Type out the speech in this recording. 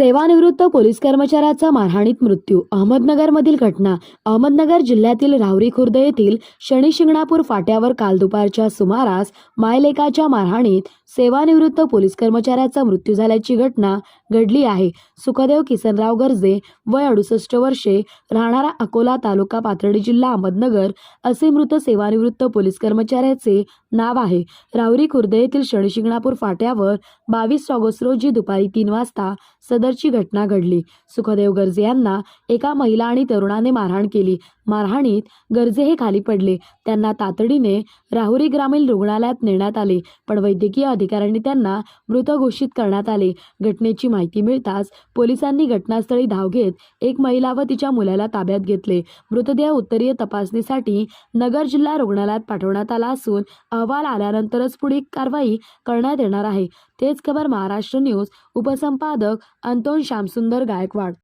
सेवानिवृत्त पोलीस कर्मचाऱ्याचा मारहाणीत मृत्यू. अहमदनगरमधील घटना. अहमदनगर जिल्ह्यातील राहुरी खुर्द येथील शनी शिंगणापूर फाट्यावर काल दुपारच्या सुमारास मायलेकाच्या मारहाणीत सेवानिवृत्त पोलीस कर्मचाऱ्याचा मृत्यू झाल्याची घटना घडली आहे. सुखदेव किसनराव गर्जे वय अडुसष्ट वर्षे राहणारा अकोला तालुका पाथर्डी जिल्हा अहमदनगर असे मृत सेवानिवृत्त पोलीस कर्मचाऱ्याचे नाव आहे. राहुरी खुर्द येथील शनिशिंगणापूर फाट्यावर बावीस ऑगस्ट रोजी दुपारी तीन वाजता सदर नंतरची घटना घडली. सुखदेव गर्जे यांना एका महिला आणि तरुणाने मारहाण केली. मारहाणीत गर्जे हे खाली पडले. त्यांना तातडीने राहुरी ग्रामीण रुग्णालयात नेण्यात आले पण वैद्यकीय अधिकाऱ्यांनी त्यांना मृत घोषित करण्यात आले. घटनेची माहिती मिळताच पोलिसांनी घटनास्थळी धाव घेत एक महिला व तिच्या मुलाला ताब्यात घेतले. मृतदेह उत्तरीय तपासणीसाठी नगर जिल्हा रुग्णालयात पाठवण्यात आला असून अहवाल आल्यानंतरच पुढील कारवाई करण्यात येणार आहे. तेच खबर महाराष्ट्र न्यूज उपसंपादक अंतोन श्यामसुंदर गायकवाड.